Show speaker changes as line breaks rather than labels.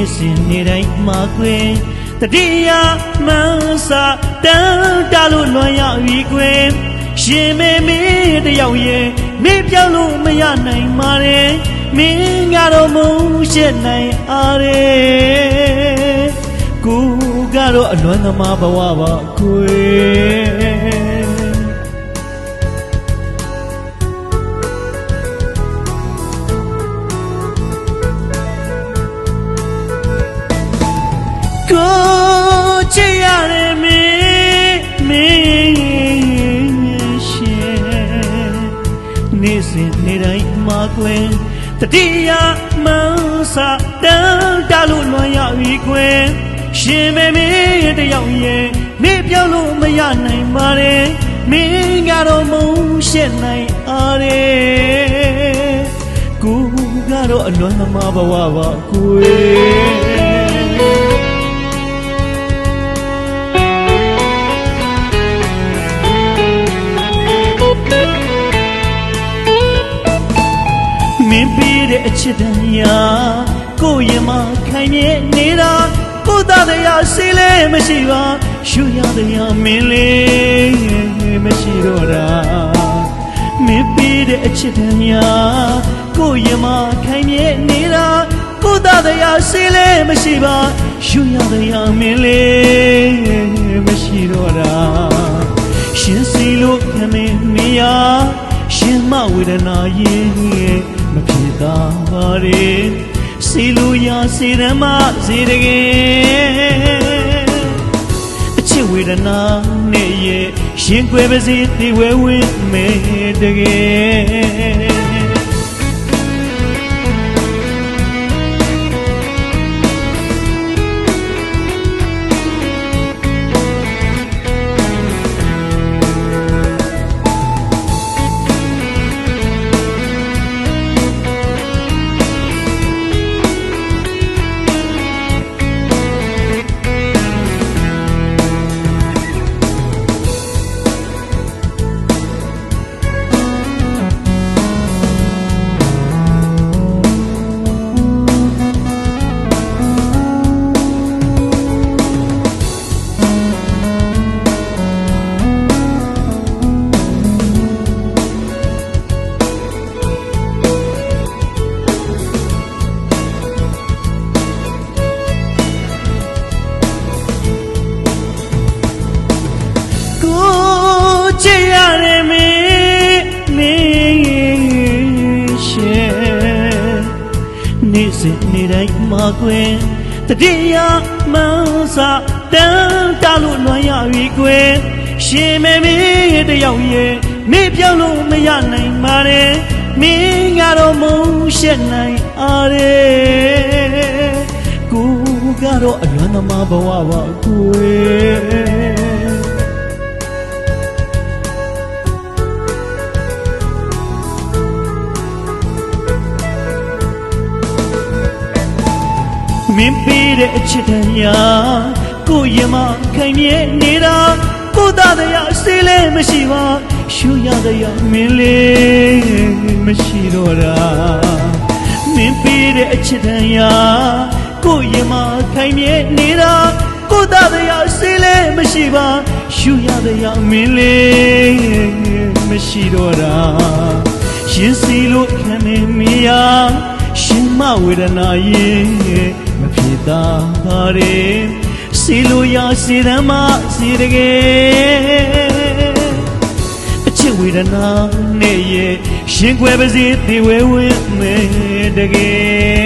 နေစဉ်နေတိုင်းမှာကွယ်တတိယမန်းစာတန်းတလို့လွန်ရပြီကွယ်ရှင်မေမင်းတယောက်ရဲ့မင်းပြောင်းလို့မရနိုင်ပါနဲ့မင်းကတော့မုန်းရှက်နိုင်အားရဲ့ကိုကတော့အလွမ်းသမားဘဝပါကွယ် ကိုချစ်ရတယ်မင်းမင်းရှင်နေစဉ်နေတိုင်းမှာကွယ်တတိယမန်းစာတန်းတလို့လွန်ရပြီကွယ်ရှင်မေမေတယောက်ရဲ့နေပြောင်းလို့မရနိုင်ပါနဲ့မင်းကတော့မုန်းရှက်နိုင်အားတဲ့ကိုကတော့အလွမ်းသမားဘဝပါကွယ် င်းပြီးတဲ့အချစ်တန်ရာကိုယ့်ရင်မခိုင်မြဲနေတာကိုယ်သားတရားစီလဲမရှိပါရှူရတရားမင်းလေးမရှိတော့တာမင်းပြီးတဲ့အချစ်တန်ရာကိုယ့်ရင်မခိုင်မြဲနေတာကိုယ်သားတရားစီလဲမရှိပါရှူရတရားမင်းလေးမရှိတော့တာရှင်စီလို့ခမင်းမရရှင်မဝေဒနာရင် မဖြစ်တာပါလေစီလို့ရစီရမစီတကယ်အချစ်ဝေဒနာနဲ့ရဲ့ရှင်ကွယ်ပါစေဒီဝဲဝင်းမဲတကယ် စဉ်နေတိုင်းမှာကွယ်တတိယမန်းစာတန်းတလို့လွန်ရပြီကွယ်ရှင်မေမေတယောက်ရဲ့မေပြောင်းလို့မရနိုင်ပါနဲ့မင်းကတော့မုန်းရှက်နိုင်အားရဲ့ကိုကတော့အလွမ်းသမားဘဝပါကွယ် မင်းပေးတဲ့အချစ်တရားကိုယ်ရင်မခိုင်မြဲနေတာကိုယ်သားတရားစေးလဲမရှိပါရှူရတရားမင်းလေးမရှိတော့တာမင်းပေးတဲ့အချစ်တရားကိုယ်ရင်မခိုင်မြဲနေတာကိုယ်သားတရားစေးလဲမရှိပါရှူရတရားမင်းလေးမရှိတော့တာရှင်စီလို့ခံနေမရရှင်မဝေဒနာရင်မဖြစ် တာပါれစီလိုရစီရမစီတကယ်အချစ်ဝေဒနာနဲ့ရဲ့ရှင်ခွဲပါစေဒီဝဲဝဲမဲတကယ်